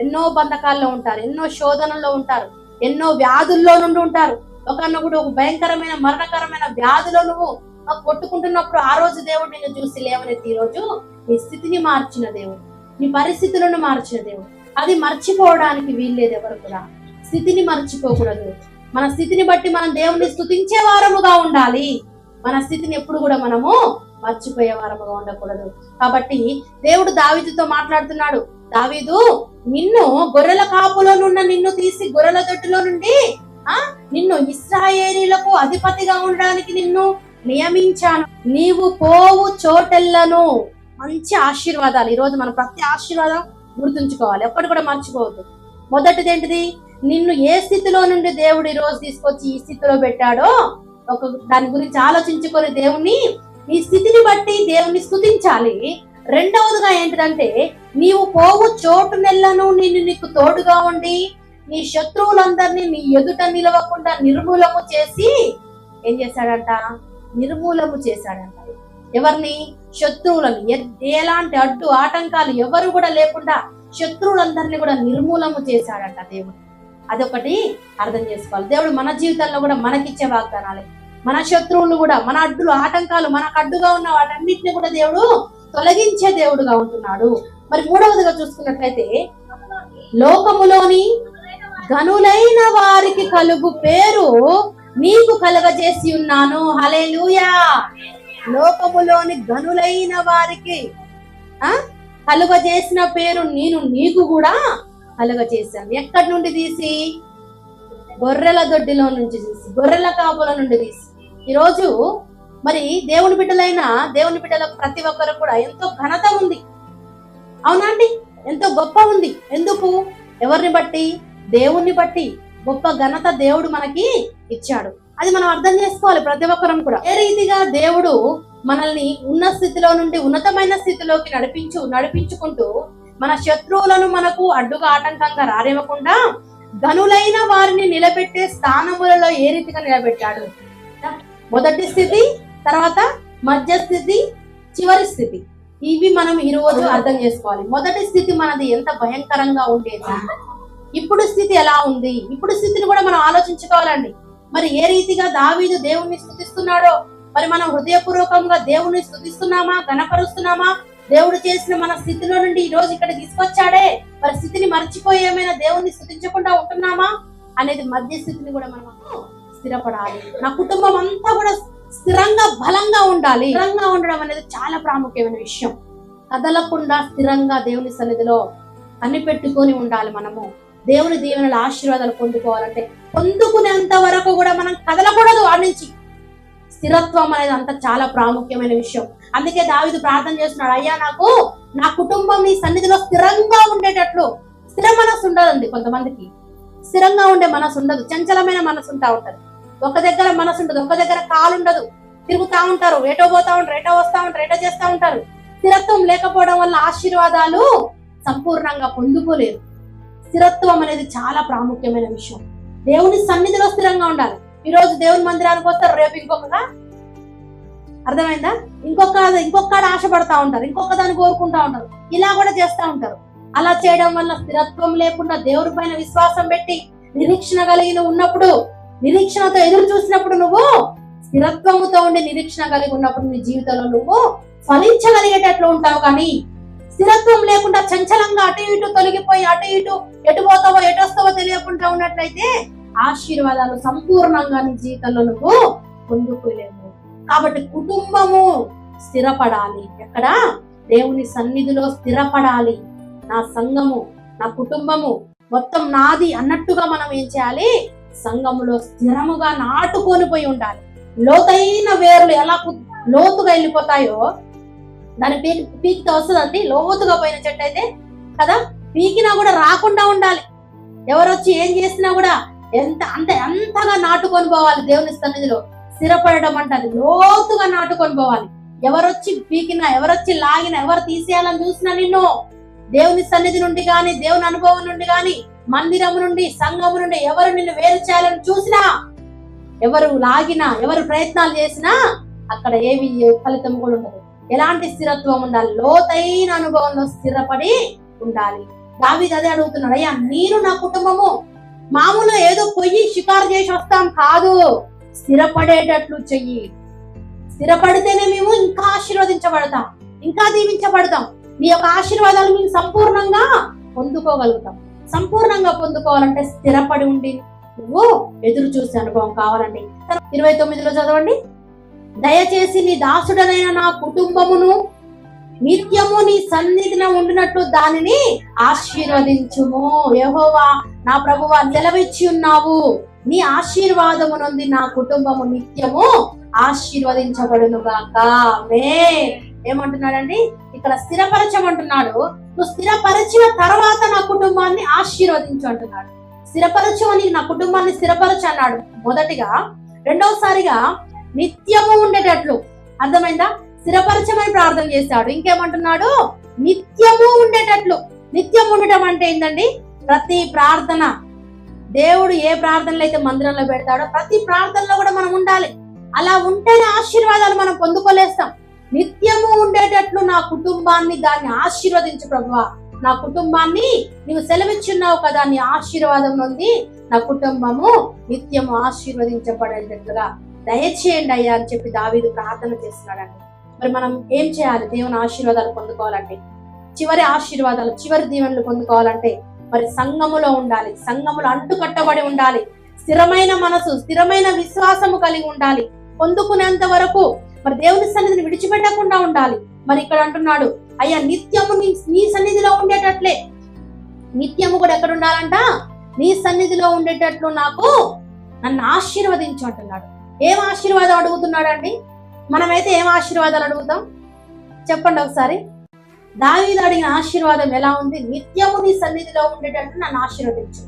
ఎన్నో బంధకాల్లో ఉంటారు ఎన్నో శోధనల్లో ఉంటారు ఎన్నో వ్యాధుల్లో నుండి ఉంటారు. ఒకనొకడు ఒక భయంకరమైన మరణకరమైన వ్యాధిలో నువ్వు కొట్టుకుంటున్నప్పుడు ఆ రోజు దేవుడు నిన్ను చూసి లేవనెత్తి ఈ రోజు నీ స్థితిని మార్చిన దేవుడు నీ పరిస్థితులను మార్చిన దేవుడు. అది మర్చిపోవడానికి వీల్లేదు ఎవరు కూడా. స్థితిని మర్చిపోకూడదు. మన స్థితిని బట్టి మనం దేవుని స్థుతించే వారముగా ఉండాలి. మన స్థితిని ఎప్పుడు కూడా మనము మర్చిపోయే వారముగా ఉండకూడదు. కాబట్టి దేవుడు దావీదుతో మాట్లాడుతున్నాడు. దావీదు నిన్ను గొర్రెల కాపులో నున్న నిన్ను తీసి గొర్రెల దొడ్డులో నుండి ఆ నిన్ను ఇస్రాయేలీలకు అధిపతిగా ఉండడానికి నిన్ను నియమించాను. నీవు పోవు చోటెల్లను. మంచి ఆశీర్వాదాలు. ఈ రోజు మనం ప్రతి ఆశీర్వాదం గుర్తుంచుకోవాలి. ఎప్పటి కూడా మర్చిపోవద్దు. మొదటిది ఏంటిది? నిన్ను ఏ స్థితిలో నుండి దేవుడు ఈ రోజు తీసుకొచ్చి ఈ స్థితిలో పెట్టాడో ఒక దాని గురించి ఆలోచించుకొని దేవుణ్ణి నీ స్థితిని బట్టి దేవుణ్ణి స్థుతించాలి. రెండవదిగా ఏంటిదంటే నీవు పోవు చోటు నెల్లను నిన్ను నీకు తోడుగా ఉండి నీ శత్రువులందరినీ నీ ఎదుట నిలవకుండా నిర్మూలము చేసి ఏం చేశాడంట? నిర్మూలము చేశాడంట. ఎవరిని? శత్రువులను. ఎ- ఎలాంటి అడ్డు ఆటంకాలు ఎవరు కూడా లేకుండా శత్రువులందరినీ కూడా నిర్మూలము చేశాడంట దేవుడు. అదొకటి అర్థం చేసుకోవాలి. దేవుడు మన జీవితంలో కూడా మనకిచ్చే వాగ్దానాలే. మన శత్రువులు కూడా మన అడ్డులు ఆటంకాలు మనకు అడ్డుగా ఉన్న వాటన్నిటిని కూడా దేవుడు తొలగించే దేవుడుగా ఉంటున్నాడు. మరి మూడవదిగా చూసుకున్నట్లయితే లోకములోని గనులైన వారికి కలుగు పేరు నీకు కలగజేసి ఉన్నాను. హలే లోకములోని గనులైన వారికి ఆ కలుగజేసిన పేరు నేను నీకు కూడా కలుగజేశాను. ఎక్కడి నుండి తీసి? గొర్రెల దొడ్డిలో నుంచి తీసి గొర్రెల కాపుల నుండి తీసి. ఈరోజు మరి దేవుని బిడ్డలైన దేవుని బిడ్డలకు ప్రతి ఒక్కరు కూడా ఎంతో ఘనత ఉంది. అవునా అండి? ఎంతో గొప్ప ఉంది. ఎందుకు? ఎవరిని బట్టి? దేవుణ్ణి బట్టి గొప్ప ఘనత దేవుడు మనకి ఇచ్చాడు. అది మనం అర్థం చేసుకోవాలి ప్రతి ఒక్కరం కూడా. ఏ రీతిగా దేవుడు మనల్ని ఉన్న స్థితిలో నుండి ఉన్నతమైన స్థితిలోకి నడిపించు నడిపించుకుంటూ మన శత్రువులను మనకు అడ్డుగా ఆటంకంగా రానివ్వకుండా ధనులైన వారిని నిలబెట్టే స్థానములలో ఏ రీతిగా నిలబెట్టాడు? మొదటి స్థితి తర్వాత మధ్య స్థితి చివరి స్థితి. ఇవి మనం ఈ రోజు అర్థం చేసుకోవాలి. మొదటి స్థితి మనది ఎంత భయంకరంగా ఉండేది ఇప్పుడు స్థితి ఎలా ఉంది? ఇప్పుడు స్థితిని కూడా మనం ఆలోచించుకోవాలండి. మరి ఏ రీతిగా దావీదు దేవుణ్ణి స్థుతిస్తున్నాడో? మరి మనం హృదయపూర్వకంగా దేవుణ్ణి స్థుతిస్తున్నామా? గణపరుస్తున్నామా దేవుడు చేసిన మన స్థితిలో నుండి ఈ రోజు ఇక్కడ తీసుకొచ్చాడే. మరి స్థితిని మర్చిపోయి ఏమైనా దేవుణ్ణి స్థుతించకుండా ఉంటున్నామా? అనేది మధ్య స్థితిని కూడా మనం స్థిరపడాలి. నా కుటుంబం అంతా కూడా స్థిరంగా బలంగా ఉండాలి. స్థిరంగా ఉండడం అనేది చాలా ప్రాముఖ్యమైన విషయం. కదలకుండా స్థిరంగా దేవుని సన్నిధిలో కనిపెట్టుకొని ఉండాలి మనము. దేవుని దీవెనల ఆశీర్వాదాలు పొందుకోవాలంటే పొందుకునేంత వరకు కూడా మనం కదలకూడదు ఆ నుంచి. స్థిరత్వం అనేది అంత చాలా ప్రాముఖ్యమైన విషయం. అందుకే దావిదు ప్రార్థన చేస్తున్నాడు అయ్యా నాకు నా కుటుంబం నీ సన్నిధిలో స్థిరంగా ఉండేటట్లు. స్థిర మనసు ఉండదండి కొంతమందికి. స్థిరంగా ఉండే మనసు ఉండదు. చంచలమైన మనసు ఉంటా ఉంటది. ఒక దగ్గర మనసు ఉండదు ఒక దగ్గర కాలు ఉండదు. తిరుగుతా ఉంటారు ఏటో పోతా ఉంటారు ఏటో వస్తా ఉంటారు ఎటో చేస్తా ఉంటారు. స్థిరత్వం లేకపోవడం వల్ల ఆశీర్వాదాలు సంపూర్ణంగా పొందుకోలేరు. స్థిరత్వం అనేది చాలా ప్రాముఖ్యమైన విషయం. దేవుని సన్నిధిలో స్థిరంగా ఉండాలి. ఈ రోజు దేవుని మందిరానికి వస్తారు రేపు ఇంకొకగా అర్థమైందా? ఇంకొక ఇంకొక ఆశపడతా ఉంటారు ఇంకొక దాన్ని కోరుకుంటా ఉంటారు. ఇలా కూడా చేస్తా ఉంటారు. అలా చేయడం వల్ల స్థిరత్వం లేకుండా దేవుడి పైన విశ్వాసం పెట్టి నిరీక్షణ కలిగిన ఉన్నప్పుడు నిరీక్షణతో ఎదురు చూసినప్పుడు నువ్వు స్థిరత్వముతో ఉండే నిరీక్షణ కలిగి ఉన్నప్పుడు నీ జీవితంలో నువ్వు ఫలించగలిగేటట్లు ఉంటావు కానీ స్థిరత్వం లేకుండా చంచలంగా అటు ఇటు తొలగిపోయి అటు ఇటు ఎటు పోతావో ఎటు వస్తావో తెలియకుండా ఉన్నట్లయితే ఆశీర్వాదాలు సంపూర్ణంగా నీ జీవితంలో నువ్వు పొందుకోలేవు. కాబట్టి కుటుంబము స్థిరపడాలి. ఎక్కడ? దేవుని సన్నిధిలో స్థిరపడాలి. నా సంఘము నా కుటుంబము మొత్తం నాది అన్నట్టుగా మనం ఏం చేయాలి? సంఘములో స్థిరముగా నాటుకొని పోయి ఉండాలి. లోతైన వేర్లు ఎలా లోతుగా వెళ్ళిపోతాయో దాని పీకి పీకితే వస్తుందండి లోతుగా పోయిన చెట్టు అయితే కదా పీకినా కూడా రాకుండా ఉండాలి. ఎవరొచ్చి ఏం చేసినా కూడా ఎంత అంత అంతగా నాటుకొని పోవాలి దేవుని సన్నిధిలో. స్థిరపడడం అంటారు. లోతుగా నాటుకొని పోవాలి. ఎవరొచ్చి పీకినా ఎవరొచ్చి లాగినా ఎవరు తీసేయాలని చూసినా నిన్ను? దేవుని సన్నిధి నుండి గాని దేవుని అనుభవం నుండి కానీ మందిరం నుండి సంఘం నుండి ఎవరు నిన్ను వేరు చేయాలని చూసినా ఎవరు లాగినా ఎవరు ప్రయత్నాలు చేసినా అక్కడ ఏవి ఫలితం కూడా ఉండదు. ఎలాంటి స్థిరత్వం ఉండాలి? లోతైన అనుభవంలో స్థిరపడి ఉండాలి. దావిది అదే అడుగుతున్నాడు అయ్యా నేను నా కుటుంబము మామూలు ఏదో పొయ్యి షికారు చేసి వస్తాం కాదు. స్థిరపడేటట్లు చెయ్యి. స్థిరపడితేనే మేము ఇంకా ఆశీర్వదించబడతాం ఇంకా దీవించబడతాం. నీ యొక్క ఆశీర్వాదాలు మేము సంపూర్ణంగా పొందుకోగలుగుతాం. సంపూర్ణంగా పొందుకోవాలంటే స్థిరపడి ఉండి నువ్వు ఎదురు చూసే అనుభవం కావాలండి. ఇరవై తొమ్మిదిలో చదవండి దయచేసి నీ దాసుడనైన నా కుటుంబమును నిత్యము నీ సన్నిధిన ఉండినట్లు దానిని ఆశీర్వదించుము. యహోవా నా ప్రభువా నిలవిచ్చి ఉన్నావు. నీ ఆశీర్వాదము నుండి నా కుటుంబము నిత్యము ఆశీర్వదించబడును గాక. మే ఏమంటున్నాడండి? ఇక్కడ స్థిరపరచమంటున్నాడు. నువ్వు స్థిరపరిచిన తర్వాత నా కుటుంబాన్ని ఆశీర్వదించు అంటున్నాడు. స్థిరపరచు అని నా కుటుంబాన్ని స్థిరపరచు అన్నాడు. మొదటిగా రెండవసారిగా నిత్యము ఉండేటట్లు. అర్థమైందా? స్థిరపరచమని ప్రార్థన చేశాడు. ఇంకేమంటున్నాడు? నిత్యము ఉండేటట్లు. నిత్యం ఉండటం అంటే ఏంటండి ప్రతి ప్రార్థన. దేవుడు ఏ ప్రార్థనలు అయితే మందిరంలో పెడతాడో ప్రతి ప్రార్థనలో కూడా మనం ఉండాలి. అలా ఉంటేనే ఆశీర్వాదాలు మనం పొందుకోలేస్తాం. నిత్యము ఉండేటట్లు నా కుటుంబాన్ని దాన్ని ఆశీర్వదించు ప్రభువా. నా కుటుంబాన్ని నీవు సెలవిచ్చున్నావు కదా నీ ఆశీర్వాదం నుండి. నా కుటుంబము నిత్యము ఆశీర్వదించబడేటట్లుగా దయచేయండి అయ్యా అని చెప్పి దావీదు ప్రార్థన చేస్తున్నాడండి. మరి మనం ఏం చేయాలి? దేవుని ఆశీర్వాదాలు పొందుకోవాలంటే చివరి ఆశీర్వాదాలు చివరి దీవెనలు పొందుకోవాలంటే మరి సంఘములో ఉండాలి. సంఘములో అంటుకట్టబడి ఉండాలి. స్థిరమైన మనసు స్థిరమైన విశ్వాసము కలిగి ఉండాలి. పొందుకునేంత వరకు మరి దేవుని సన్నిధిని విడిచిపెట్టకుండా ఉండాలి. మరి ఇక్కడ అంటున్నాడు అయ్యా నిత్యము నీ నీ సన్నిధిలో ఉండేటట్లే. నిత్యము కూడా ఎక్కడ ఉండాలంట? నీ సన్నిధిలో ఉండేటట్లు నాకు నన్ను ఆశీర్వదించు అంటున్నాడు. ఏం ఆశీర్వాదం అడుగుతున్నాడండి? మనమైతే ఏం ఆశీర్వాదాలు అడుగుతాం? చెప్పండి ఒకసారి. దావీదు అడిగిన ఆశీర్వాదం ఎలా ఉంది? నిత్యము నీ సన్నిధిలో ఉండేటట్లు నన్ను ఆశీర్వదించు.